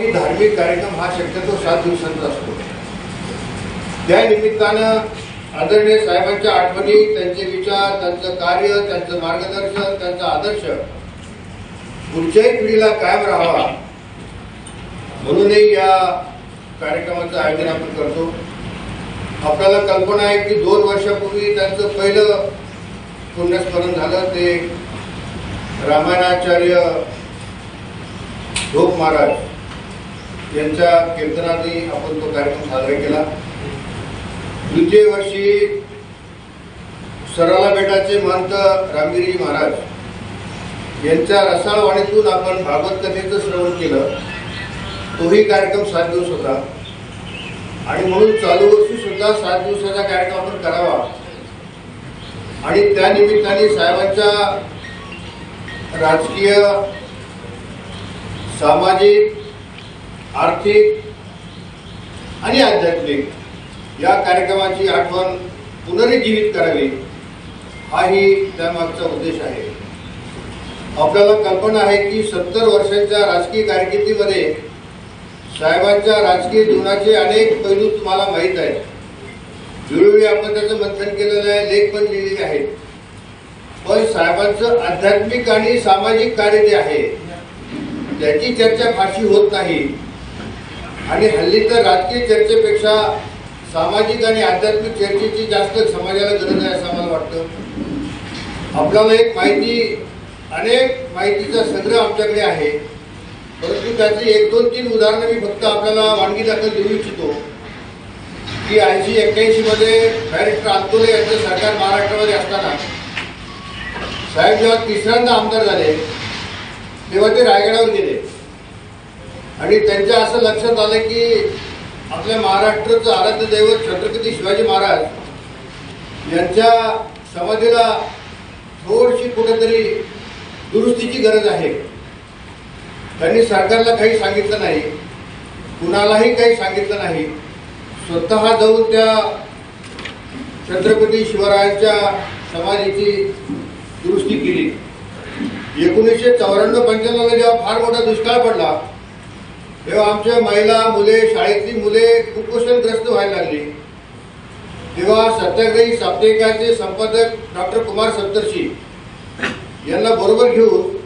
की धार्मिक कार्यक्रम हा शक्यतो सात दिवसांचा असतो. त्या निमित्तानं आदरणीय साहेबांच्या आठवणी त्यांचे विचार त्यांचं कार्य त्यांचं मार्गदर्शन त्यांचा आदर्श पुढच्याही पिढीला कायम राहावा. म्हणूनही या कार्यक्रमाचं आयोजन आपण करतो. आपल्याला कल्पना आहे की दोन वर्षापूर्वी त्यांचं पहिलं पुण्यस्मरण झालं ते रामायणाचार्य ढोप महाराज. यांच्या कीर्तनाने आपण तो कार्यक्रम साजरा केला. द्वितीय वर्षी सराला बेटाचे महंत रामगिरी महाराज यांच्या रसाळवाणीतून आपण भागवत कथेचं श्रवण केलं. तोही कार्यक्रम सात दिवस होता. आणि म्हणून चालू वर्षी सुद्धा सात दिवसाचा कार्यक्रम आपण करावा. आणि त्यानिमित्ताने साहेबांच्या राजकीय सामाजिक आर्थिक आणि आध्यात्मिक या कार्यक्रमाची आठवण पुनरुज्जीवित करावी हाही त्यामागचा उद्देश आहे. आपल्याला कल्पना आहे की सत्तर वर्षांच्या राजकीय कारकिर्दीमध्ये साहेबांच्या राजकीय जीवनाचे अनेक पैलू तुम्हाला माहीत आहेत. वेळोवेळी आपण त्याचं मंथन केलेलं आहे लेख पण लिहिलेले आहेत. पण साहेबांचं आध्यात्मिक आणि सामाजिक कार्य जे आहे त्याची चर्चा फारशी होत नाही. आणि हल्ली तर राजकीय चर्चेपेक्षा सामाजिक आणि आध्यात्मिक चर्चेची जास्त समाजाला गरज आहे असं आम्हाला वाटतं. आपल्याला एक माहिती अनेक माहितीचा संग्रह आमच्याकडे आहे. परंतु त्याची एक दोन तीन उदाहरणं मी फक्त आपल्याला वानगी दाखल देऊ इच्छितो. की ऐंशी एक्क्याऐंशी मध्ये डायरेक्टर यांचं सरकार महाराष्ट्रामध्ये असताना साहेब जेव्हा तिसऱ्यांदा आमदार झाले तेव्हा ते रायगडावर गेले. आणि त्यांच्या असं लक्षात आलं की आपल्या महाराष्ट्राचं आराध्य दैवत छत्रपती शिवाजी महाराज यांच्या समाधीला थोडीशी कुठेतरी दुरुस्तीची गरज आहे. त्यांनी सरकारला काही सांगितलं नाही. कुणालाही काही सांगितलं नाही. स्वतः जाऊन त्या छत्रपती शिवरायांच्या समाधीची दुरुस्ती केली. एकोणीसशे चौऱ्याण्णव पंच्याण्णवला जेव्हा फार मोठा दुष्काळ पडला तेव्हा आमच्या महिला मुले शाळेतली मुले कुपोषणग्रस्त व्हायला लागली. तेव्हा सत्याग्रही साप्ताहिकाचे संपादक डॉक्टर कुमार सप्तर्षी यांना बरोबर घेऊन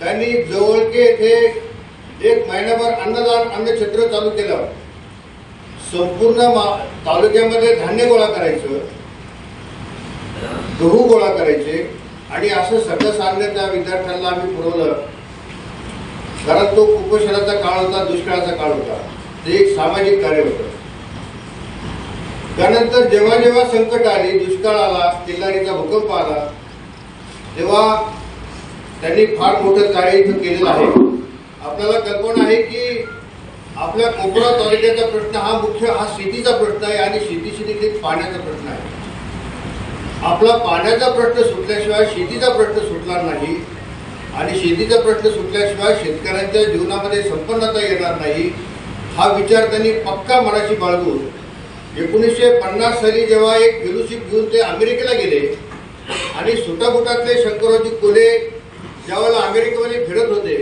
त्यांनी जवळके येथे एक महिनाभर अन्नदान अन्नक्षेत्र चालू केलं. संपूर्ण मा- तालुक्यामध्ये धान्य गोळा करायचं गहू गोळा करायचे आणि असं सगळं सांगणं त्या विद्यार्थ्यांना आम्ही पुरवलं. कारण तो कुपोषणाचा काळ होता दुष्काळाचा काळ होता. ते एक सामाजिक कार्य होतं. त्यानंतर जेव्हा जेव्हा संकट आली दुष्काळ आला किल्लारीचा भूकंप आला तेव्हा त्यांनी फार मोठं कार्य इथं केलेलं आहे. आपल्याला कल्पना आहे की आपल्या कोकणा तालुक्याचा प्रश्न हा मुख्य हा शेतीचा प्रश्न आहे आणि शेतीशी देखील पाण्याचा प्रश्न आहे. आपला पाण्याचा प्रश्न सुटल्याशिवाय शेतीचा प्रश्न सुटणार नाही. आणि शेतीचा प्रश्न सुटल्याशिवाय शेतकऱ्यांच्या जीवनामध्ये संपन्नता येणार नाही हा विचार त्यांनी पक्का मनाशी बाळगून एकोणीसशे पन्नास साली जेव्हा एक फेलोशिप घेऊन ते अमेरिकेला गेले आणि सुटाबुटातले शंकररावजी कोले ज्यावेळेला अमेरिकेमध्ये फिरत होते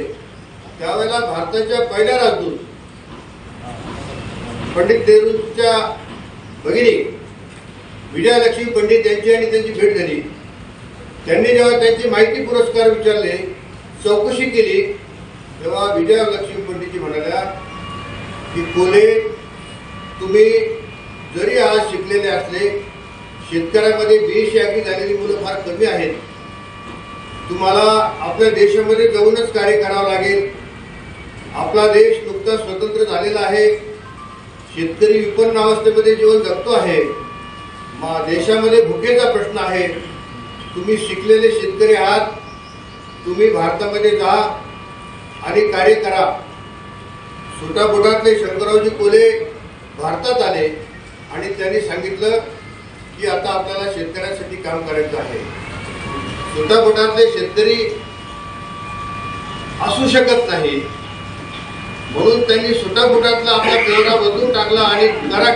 त्यावेळेला भारताच्या पहिल्या राजदूत पंडित नेहरूंच्या भगिनी विजयालक्ष्मी पंडित यांची आणि त्यांची भेट झाली. त्यांनी जेव्हा त्यांची माहिती पुरस्कार विचारले चौकशी केली तेव्हा विजयालक्ष्मी पंडितजी म्हणाल्या की कोले तुम्ही जरी आज शिकलेले असले शेतकऱ्यामध्ये बेशाखी झालेली मुलं फार कमी आहेत. तुम्हाला आपल्या देशामध्ये जाऊनच कार्य करावं लागेल. आपला देश नुकताच स्वतंत्र झालेला आहे. शेतकरी विपन्न अवस्थेमध्ये जीवन जगतो आहे. मा- देशामध्ये भुकेचा प्रश्न आहे. तुम्ही शिकलेले शेतकरी आहात. तुम्ही भारतामध्ये जा आणि कार्य करा. सुटापुटातले शंकररावजी कोले भारतात आले आणि त्यांनी सांगितलं की आता आपल्याला शेतकऱ्यांसाठी काम करायचं आहे. सुटापुटातले शेतकरी असू शकत नाही. म्हणून त्यांनी सुटापुटातला आपला पेहरा बदलून टाकला आणि करा.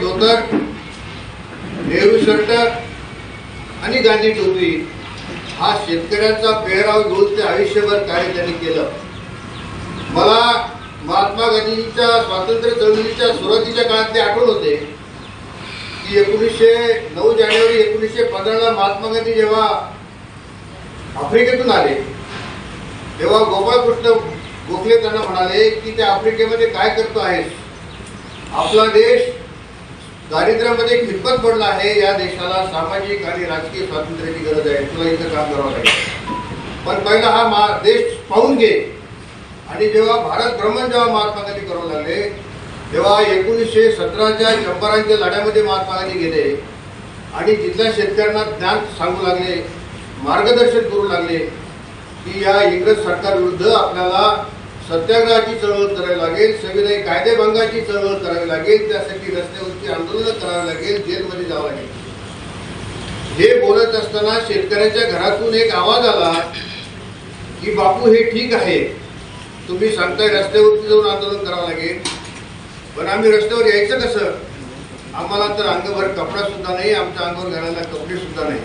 धोतर नेहरू शर्ट आणि गांधी टोपी. हा शेतकऱ्यांचा पेहराव घेऊन ते आयुष्यभर कार्य त्यांनी केलं. मला महात्मा गांधींच्या स्वातंत्र्य चळवळीच्या सुरुवातीच्या काळात ते आठवण होते की एकोणीसशे नऊ जानेवारी एकोणीसशे पंधराला महात्मा गांधी जेव्हा आफ्रिकेतून आले तेव्हा गोपाळकृष्ण गोखले त्यांना म्हणाले की ते आफ्रिकेमध्ये काय करतो आहेस? आपला देश दारिद्र्यामध्ये खितपत पडला आहे. या देशाला सामाजिक आणि राजकीय स्वातंत्र्याची गरज आहे. तुला इथं काम करावं लागेल. पण पहिला हा मा देश पाहून घे. आणि जेव्हा भारत भ्रमण जेव्हा महात्मा गांधी करू लागले तेव्हा एकोणीसशे सतराच्या चंपारांच्या लढ्यामध्ये महात्मा गांधी गेले. आणि तिथल्या शेतकऱ्यांना ज्ञान सांगू लागले मार्गदर्शन करू लागले की या इंग्रज सरकारविरुद्ध आपल्याला सत्याग्रहाची चळवळ करावी लागेल संविधानिक कायदेभंगाची चळवळ करावी लागेल त्यासाठी रस्त्यावरची आंदोलन करावी लागेल जेलमध्ये जावं लागेल. हे बोलत असताना शेतकऱ्याच्या घरातून एक आवाज आला की बापू हे ठीक आहे. तुम्ही सांगताय रस्त्यावरती जाऊन आंदोलन करावं लागेल. पण आम्ही रस्त्यावर यायचं कसं? आम्हाला तर अंगभर कपडा सुद्धा नाही आमच्या अंगावर घालायला कपडे सुद्धा नाही.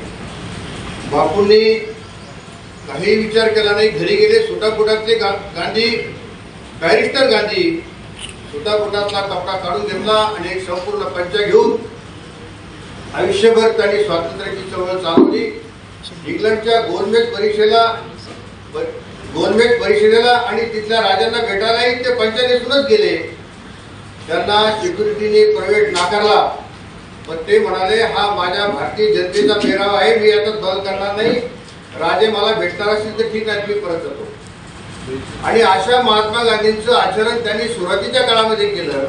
बापूंनी काही विचार केला नाही. घरी गेले सुटापुटातले गा गांधी बॅरिस्टर गांधी सुटापुटातला कपडा काढून घेतला आणि एक संपूर्ण पंच घेऊन आयुष्यभर त्यांनी स्वातंत्र्याची चळवळ चालवली. इंग्लंडच्या गोलमेज परीक्षेला गोलमेज परिषदेला आणि तिथल्या राजांना भेटायलाही ते पंचायतीतूनच गेले. त्यांना सिक्युरिटीने प्रवेश नाकारला. पण ते म्हणाले हा माझ्या भारतीय जनतेचा पेहराव आहे मी याचा बल करणार नाही. राजे मला भेटणार असतील तर ठीक आहे मी परत जातो. आणि अशा महात्मा गांधींचं आचरण त्यांनी सुरुवातीच्या काळामध्ये केलं.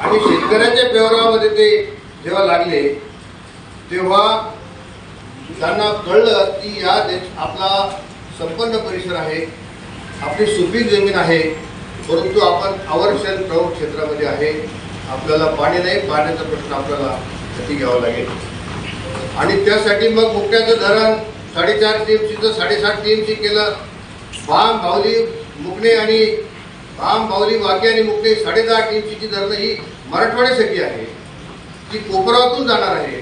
आणि शेतकऱ्याच्या व्यवहारामध्ये ते जेव्हा लागले तेव्हा त्यांना कळलं की या देश आपला संपन्न परिसर आहे आपली सुपीक जमीन आहे परंतु आपण अवर्षण प्रमुख क्षेत्रामध्ये आहे. आपल्याला पाणी नाही पाण्याचा प्रश्न आपल्याला हाती घ्यावा लागेल. आणि त्यासाठी मग मुक्याचं धरण साडेचार टी एमसीचं साडेसात टी एमसी केलं. भाम भावली मुकणे आणि भाम भावली वाकी आणि मुकणे साडेदहा इंचीची धरणं ही मराठवाड्यासाठी आहे. ती कोपरातून जाणार आहे.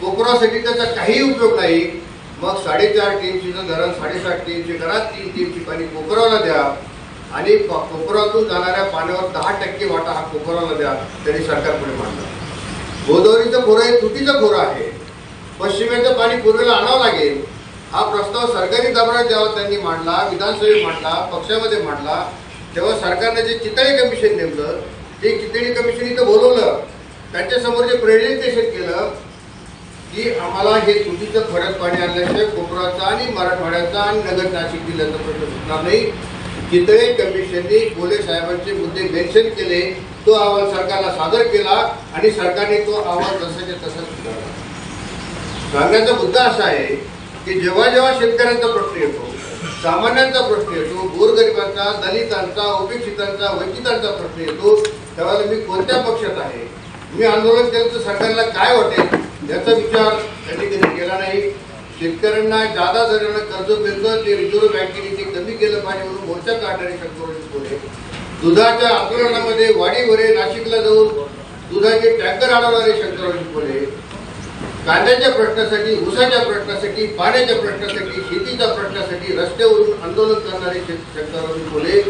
कोपरासाठी त्याचा काही उपयोग नाही. मग साडेचार टीमचीचं धरण साडेसात टीमची करा तीन टीमची पाणी कोपराला द्या आणि कोपरातून जाणाऱ्या पाण्यावर दहा टक्के वाटा हा कोपराला द्या त्यांनी सरकारपुढे मांडला. गोदावरीचं खोरं हे तुटीचं खोरं आहे. पश्चिमेचं पाणी पूर्वेला आणावं लागेल. हा प्रस्ताव सरकारी दबरात जेव्हा त्यांनी मांडला विधानसभेत मांडला पक्षामध्ये मांडला तेव्हा सरकारने जे चितळी कमिशन नेमलं ते चितळी कमिशन इथं बोलवलं. त्यांच्यासमोर जे प्रेझेंटेशन केलं की आम्हाला हे तुटीचं फरक पाणी आणल्याशिवाय कोकणाचा आणि मराठवाड्याचा आणि नगर नाशिक जिल्ह्याचा प्रश्न सुटणार नाही. चितळे कमिशनने बोले साहेबांचे मुद्दे मेन्शन केले तो अहवाल सरकारला सादर केला आणि सरकारने तो अहवाल तसाच्या तसा सांगण्याचा मुद्दा असा आहे की जेव्हा जेव्हा शेतकऱ्यांचा प्रश्न येतो सामान्यांचा प्रश्न येतो गोरगरिबांचा दलितांचा उपेक्षितांचा वंचितांचा प्रश्न येतो तेव्हा मी कोणत्या पक्षात आहे? मी आंदोलन केलं तर सरकारला काय वाटेल? याचा विचार त्यांनी कधी केला नाही. शेतकऱ्यांना जादा दरानं कर्ज मिळतं ते रिझर्व्ह बँकेने ते कमी केलं पाहिजे म्हणून मोर्चा काढणारे शंकरराव बोले दुधाच्या आंदोलनामध्ये वाडीवरे नाशिकला जाऊन दुधाचे टँकर अडवणारे शंकरराव कांद्याच्या प्रश्नासाठी ऊसाच्या प्रश्नासाठी पाण्याच्या प्रश्नासाठी शेतीच्या प्रश्नासाठी रस्त्यावरून आंदोलन करणारे शेतकऱ्यांनी बोले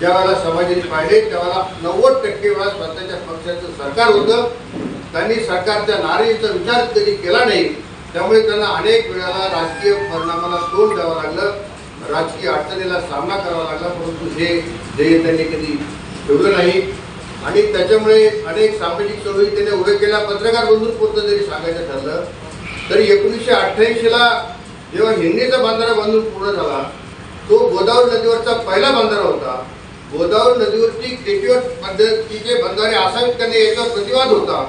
ज्यावेळेला समाजाने पाहिले त्यावेळेला नव्वद टक्के वेळा स्वतःच्या पक्षाचं सरकार होतं. त्यांनी सरकारच्या नाराजीचा विचार कधी केला नाही. त्यामुळे त्यांना अनेक वेळाला राजकीय परिणामाला तोंड द्यावं लागलं. राजकीय अडचणीला सामना करावा लागला परंतु हे ध्येय त्यांनी कधी ठेवलं नाही. आणि त्याच्यामुळे अनेक सामाजिक चळवळी त्याने उभे केल्या पत्रकार बंधूच पुरतं जरी सांगायचं ठरलं. तरी एकोणीसशे अठ्ठ्याऐंशीला जेव्हा हिंदीचा बांधारा बांधून पूर्ण झाला तो गोदावरी नदीवरचा पहिला बांधारा होता. गोदावरी नदीवरची केटीवर पद्धतीचे बंधारे असावेत करणे याचा प्रतिवाद होता.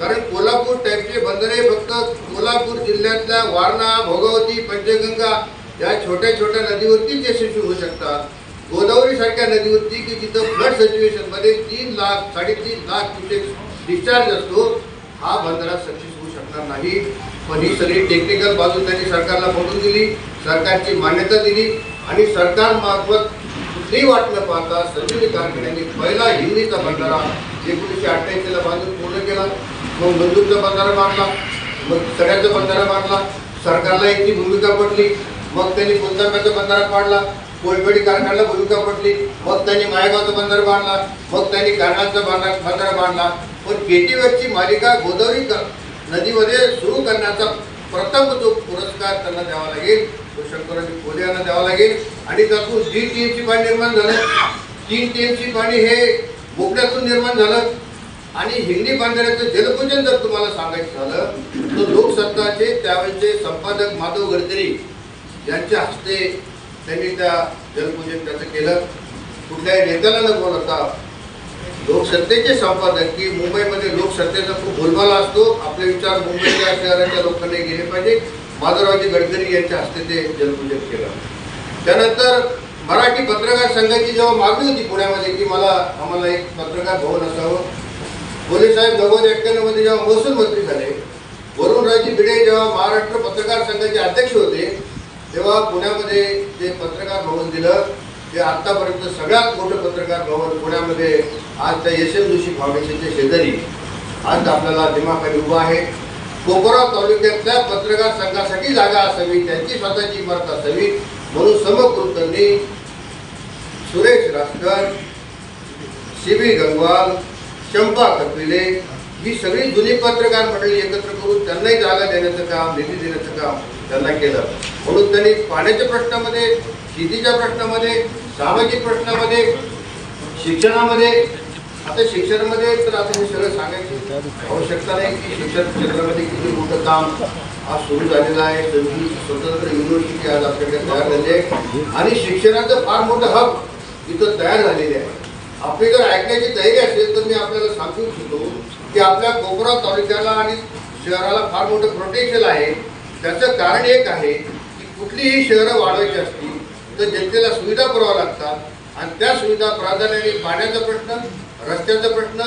कारण कोल्हापूर टाईपचे बंधारे फक्त कोल्हापूर जिल्ह्यातल्या वारणा भोगावती पंचगंगा या छोट्या छोट्या नदीवरतीच यशस्वी होऊ शकतात. गोदावरी सारख्या नदीवरती की जिथं फ्लड सिच्युएशनमध्ये तीन लाख साडेतीन लाख क्युसेक डिस्चार्ज असतो हा बंधारा सक्सेस होऊ शकणार नाही. पण ही सगळी टेक्निकल बाजू त्यांनी सरकारला पटवून दिली सरकारची मान्यता दिली आणि सरकार मार्फत कुठलीही वाट न पाहता संजीवनी कारखान्याने पहिला हिंदीचा बंधारा एकोणीसशे अठ्ठ्याऐंशीला बांधून पूर्ण केला. मग बंदूकचा बंधारा मारला मग सगळ्याचा बंधारा मारला सरकारला याची भूमिका पडली मग त्यांनी कोणत्या बंधारा पाडला. कोलपेडी कारखान्याला भूमिका पडली. मग त्यांनी मायगावचा बंदर बांधला. मग त्यांनी कारणाचा बांधला बंदर बांधला. पण पेटीवरची मालिका गोदावरी नदीमध्ये सुरू करण्याचा प्रथम जो पुरस्कार त्यांना द्यावा लागेल तो शंकरजी खोले यांना द्यावा लागेल. आणि त्यातून जी टीएमसी पाणी निर्माण झालं. तीन टीएमसी पाणी हे बोकड्यातून निर्माण झालं. आणि हिंदी बांधण्याचं जलपूजन जर तुम्हाला सांगायचं झालं तर लोकसत्ताचे त्यावेळेचे संपादक माधव गडकरी यांच्या हस्ते त्यांनी त्या जलपूजन त्याचं केलं. कुठल्याही नेत्याला न नव्हता लोकसत्तेचे संपादक की मुंबईमध्ये लोकसत्तेचा खूप बोलबाला असतो. आपले विचार मुंबईच्या शहराच्या लोकांनी गेले पाहिजे. माधवरावजी गडकरी यांच्या हस्ते ते जलपूजन केलं. त्यानंतर मराठी पत्रकार संघाची जेव्हा मागणी होती पुण्यामध्ये की मला आम्हाला एक पत्रकार भवन असावं. बोले साहेब नव्वद एक्क्याण्णवमध्ये जेव्हा महसूल मंत्री झाले वरुणराजी भिडे जेव्हा महाराष्ट्र पत्रकार संघाचे अध्यक्ष होते तेव्हा पुण्यामध्ये जे पत्रकार भवन दिलं. ते आतापर्यंत सगळ्यात मोठं पत्रकार भवन पुण्यामध्ये आज त्या एस एम जोशी फाउंडेशनच्या शेजारी आज आपल्याला दिमाखाली उभा आहे. कोपरा तालुक्यातल्या पत्रकार संघासाठी जागा असावी त्यांची स्वतःची इमारत असावी म्हणून समकृतांनी सुरेश रासकर शिबी गंगवाल चंपा कपिले ही सगळी जुनी पत्रकार मंडळी एकत्र करून त्यांनाही जागा देण्याचं काम निधी देण्याचं काम त्यांना केलं. म्हणून त्यांनी पाण्याच्या प्रश्नामध्ये शेतीच्या प्रश्नामध्ये सामाजिक प्रश्नामध्ये शिक्षणामध्ये आता शिक्षणामध्ये तर आता हे सगळं सांगायची आवश्यकता नाही की शिक्षण क्षेत्रामध्ये किती मोठं काम आज सुरू झालेलं आहे. त्यांची स्वतंत्र युनिव्हर्सिटी आज आपल्याकडे तयार झाली आहे. आणि शिक्षणाचं फार मोठं हब इथं तयार झालेले आहे. आपली जर ऐकण्याची तयारी असेल तर मी आपल्याला सांगू इच्छितो की आपल्या कोपरा तालुक्याला आणि शहराला फार मोठं प्रोटेक्शन आहे. त्याचं कारण एक आहे की कुठलीही शहरं वाढवायची असतील तर जनतेला सुविधा पुरावा लागतात. आणि त्या सुविधा प्राधान्याने पाण्याचा प्रश्न रस्त्याचा प्रश्न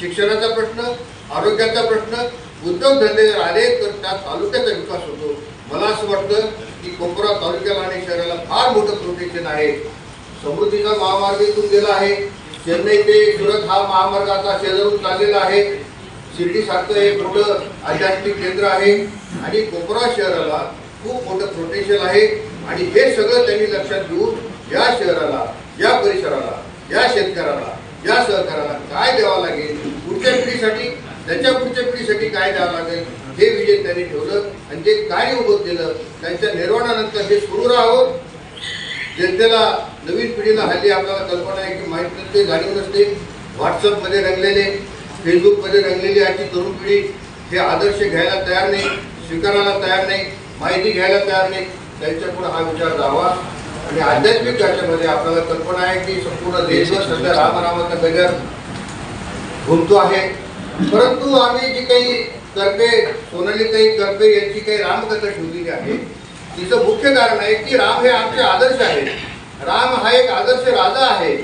शिक्षणाचा प्रश्न आरोग्याचा प्रश्न उद्योगधंदे जर आले तर त्या तालुक्याचा विकास होतो. मला असं वाटतं की कोपरा तालुक्याला आणि शहराला फार मोठं प्रोटेक्शन आहे. समृद्धीचा महामार्ग इथून गेला आहे. चेन्नई ते सुरत हा महामार्ग आता शेजारून चाललेला आहे. शिर्डीसारखं हे मोठं आध्यात्मिक केंद्र आहे आणि कोपरा शहराला खूप मोठं पोटेन्शियल आहे. आणि हे सगळं त्यांनी लक्षात घेऊन या शहराला या परिसराला या शेतकऱ्याला या सहकाराला काय द्यावं लागेल? पुढच्या पिढीसाठी त्याच्या पुढच्या पिढीसाठी काय द्यावं लागेल? हे विजय त्यांनी ठेवलं आणि ते काय उभं केलं त्यांच्या निर्वाणानंतर हे सुरू राहावं जनतेला नवीन पिढीला हल्ली आपल्याला कल्पना आहे की माहीत नसते जाणीव नसते. व्हॉट्सअपमध्ये रंगलेले फेसबुकमध्ये रंगलेली आजची तरुण पिढी हे आदर्श घ्यायला तयार नाही स्वीकारायला तयार नाही माहिती घ्यायला तयार नाही त्यांच्यापुढे हा विचार जावा. आणि आध्यात्मिक याच्यामध्ये आपल्याला कल्पना आहे की संपूर्ण देशभर सध्या रामनामाचा गजर घुमतो आहे. परंतु आम्ही जी काही करते सोनाली काही करते यांची काही रामकथा ठेवलेली आहे तिचं मुख्य कारण आहे की राम हे आमचे आदर्श आहे राम हा एक आदर्श राजा आहे.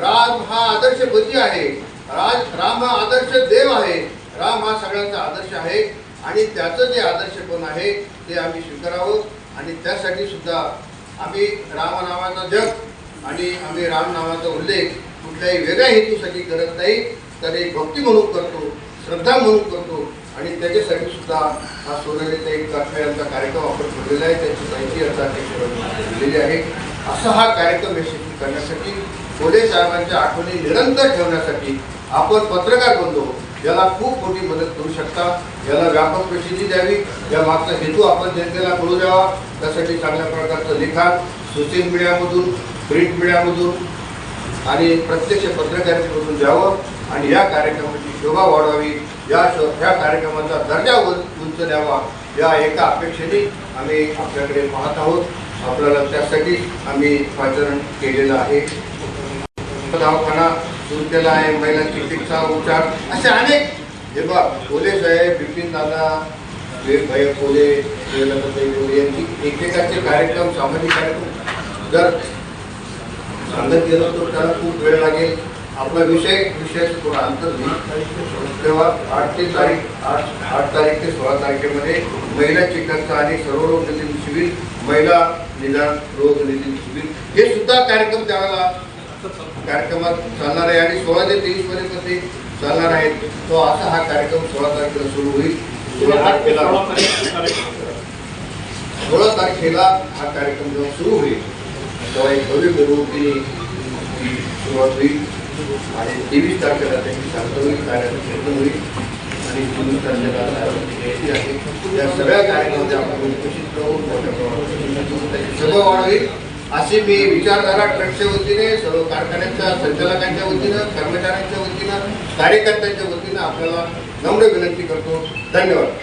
राम हा आदर्श पती आहे. राज राम हा आदर्श देव आहे. राम हा सगळ्यांचा आदर्श आहे. आणि त्याचं जे आदर्शपण आहे ते आम्ही स्वीकारावं आणि त्यासाठी सुद्धा आम्ही रामनामाचा जग आणि आम्ही राम नावाचा उल्लेख कुठल्याही वेगळ्या हेतूसाठी करत नाही. तर एक भक्ती म्हणून करतो श्रद्धा म्हणून करतो. आणि त्याच्यासाठी सुद्धा हा सोनालीचा एक यांचा कार्यक्रम आपण ठेवलेला आहे. त्याची माहिती अर्ज दिलेली आहे. असा हा कार्यक्रम यशस्वी करण्यासाठी कोले साहेबांच्या आठवणी निरंतर ठेवण्यासाठी आपण पत्रकार बनलो याला खूप मोठी मदत करू शकता. याला व्यापक प्रसिद्धी द्यावी. या मागचा हेतू आपण जनतेला कळू द्यावा. त्यासाठी चांगल्या प्रकारचं लिखाण सोशल मीडियामधून प्रिंट मीडियामधून आणि प्रत्यक्ष पत्रकारितेमधून द्यावं. आणि या कार्यक्रमाची शोभा वाढवावी. या शो या कार्यक्रमाचा दर्जा उंच द्यावा. या एका अपेक्षेने आम्ही आपल्याकडे पाहत आहोत. आपल्याला त्यासाठी आम्ही पाचारण केलेलं आहे. दवाखाना सुरू केला आहे महिला चिकित्सा उपचार असे अनेक. हे बघा कोले साहेब बिपिन दादा भाई कोले प्रियलताताई कोले यांची एकेकाचे कार्यक्रम सामाजिक कार्यक्रम. जर सांगत गेलो तर त्याला खूप वेळ लागेल. आपला विषय विषयाचं थोडा अंतर घेईल तेव्हा आठ ते तारीख आठ आठ तारीख ते सोळा तारखेमध्ये महिला चिकित्सा आणि सर्व रोग निदान शिबिर महिला निदान रोग निदान शिबिर. हे सुद्धा कार्यक्रम त्यावेळेला कार्यक्रमात चालणार आहे आणि सोळा ते तेवीस पर्यंत ते चालणार आहेत. तो असा हा कार्यक्रम सोळा तारखेला सुरू होईल. सोळा तारखेला सोळा तारखेला. हा कार्यक्रम जेव्हा सुरू होईल तेव्हा एक भव्य मिरवणुकीने सुरुवात होईल. आणि तेवीस तारखेला त्यांची सार्वजनिक कार्यक्रम होईल. आणि चोवीस तारखेला सार्वजनिक जयंती आहे या सगळ्या कार्यक्रमामध्ये आपण उपस्थित राहून मोठ्या प्रमाणात सभा वाढवी असे मी विचारधारा ट्रस्टच्या वतीने सर्व कारखान्याच्या संचालकांच्या वतीनं कर्मचाऱ्यांच्या वतीनं कार्यकर्त्यांच्या वतीनं आपल्याला नम्र विनंती करतो. धन्यवाद.